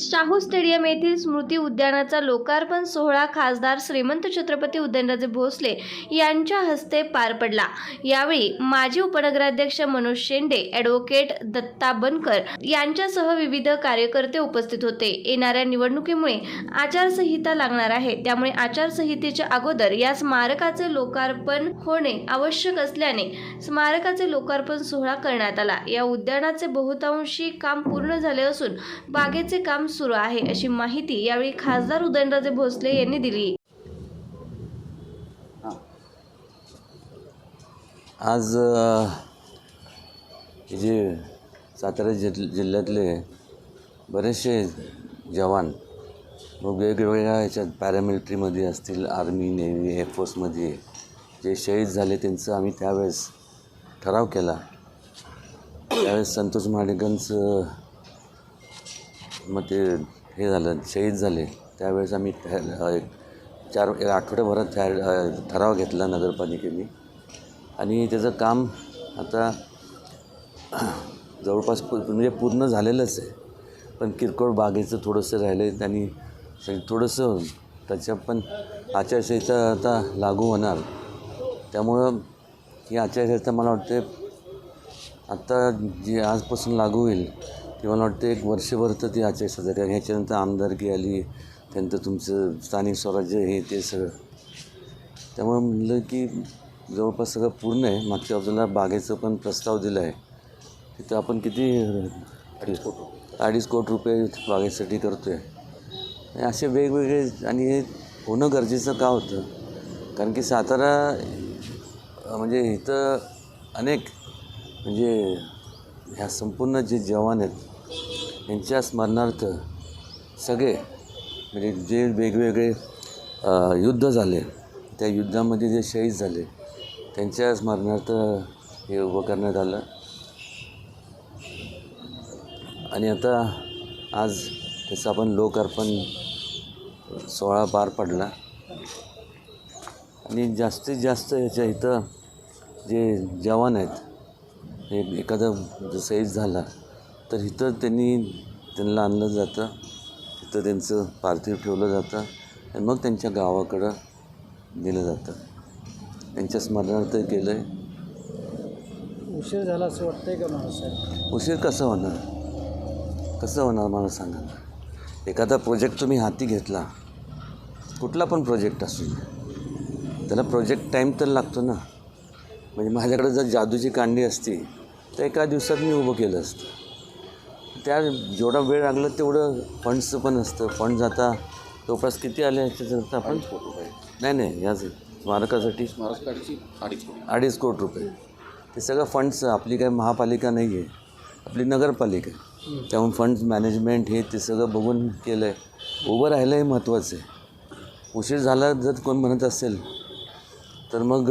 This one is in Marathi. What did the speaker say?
शाहू स्टेडियम येथील स्मृती उद्यानाचा लोकार्पण सोहळा खासदार श्रीमंत छत्रपती उदयनराजे भोसले यांच्या हस्ते पार पडला. यावेळी माजी उपनगराध्यक्ष मनोज शेंडे ॲडव्होकेट दत्ता बनकर यांच्यासह विविध कार्यकर्ते उपस्थित होते. येणाऱ्या निवडणुकीमुळे आचारसंहिता लागणार आहे. त्यामुळे आचारसंहितेच्या अगोदर या स्मारकाचे लोकार्पण होणे आवश्यक असल्याने स्मारकाचे लोकार्पण सोहळा करण्यात आला. या उद्यानाचे बहुतांशी काम पूर्ण झाले असून बागेचे काम सुरू आहे अशी माहिती यावेळी खासदार उदयनराजे भोसले यांनी दिली. आज हे जे सातारा जिल जिल्ह्यातले बरेचसे जवान मग वेगवेगळ्या ह्याच्यात पॅरामिलिटरीमध्ये असतील आर्मी नेव्ही एअरफोर्समध्ये जे शहीद झाले त्यांचं आम्ही त्यावेळेस ठराव केला. त्यावेळेस संतोष महाडिकांचं मग ते हे झालं शहीद झाले. त्यावेळेस आम्ही एक चार एक आठवड्याभरात त्या ठराव घेतला नगरपालिकेने आणि त्याचं काम आता जवळपास पू म्हणजे पूर्ण झालेलंच आहे. पण किरकोळ बागेचं थोडंसं राहिलं आहे त्यांनी थोडंसं त्याच्या पण आचारसंहिता आता लागू होणार. त्यामुळं ही आचारसंहिता मला वाटते आत्ता जी आजपासून लागू होईल ती मला वाटतं एक वर्षभर तर ती आचारसंहिता कारण ह्याच्यानंतर आमदारकी आली त्यानंतर तुमचं स्थानिक स्वराज्य हे ते सगळं. त्यामुळं म्हणलं की जवळपास सगळं पूर्ण आहे. मागच्या बाजूला बागेचं पण प्रस्ताव दिला आहे. तिथं आपण किती अडीच कोट अडीच कोटी रुपये बागेसाठी करतो आहे असे वेगवेगळे आणि हे होणं गरजेचं का होतं? कारण की सातारा म्हणजे इथं अनेक म्हणजे ह्या संपूर्ण जे जवान आहेत यांच्या स्मरणार्थ सगळे म्हणजे जे वेगवेगळे युद्ध झाले त्या युद्धामध्ये जे शहीद झाले त्यांच्या स्मरणार्थ हे उभं करण्यात आलं. आणि आता आज त्याचं आपण लोकार्पण सोहळा पार पडला. आणि जास्तीत जास्त याच्या इथं जे जवान आहेत हे एखादा शहीद झाला तर इथं त्यांनी त्यांना आणलं जातं. तिथं त्यांचं पार्थिव ठेवलं जातं. आणि मग त्यांच्या गावाकडं दिलं जातं. त्यांच्या स्मरणार्थ केलं आहे उशीर झाला असं वाटतंय का मला साहेब उशीर कसं होणार? कसं होणार मला सांगा. एखादा प्रोजेक्ट तुम्ही हाती घेतला. कुठला पण प्रोजेक्ट असू त्याला प्रोजेक्ट टाईम तर लागतो ना. म्हणजे माझ्याकडे जर जादूची कांडी असती तर एका दिवसात मी उभं केलं असतं. त्या जेवढा वेळ लागला तेवढं फंड्सचं पण असतं. फंड्स आता जवळपास किती आले याच्यात आपण? नाही नाही या स्मारकासाठी. महाराष्ट्राची अडीच कोटी. अडीच कोटी रुपये. ते सगळं फंड्स आपली काही महापालिका नाही आहे. आपली नगरपालिका. आहे त्यामुळे फंड्स मॅनेजमेंट हे ते सगळं बघून केलं आहे उभं राहिलं हे महत्त्वाचं आहे. उशीर झाला जर कोण म्हणत असेल तर मग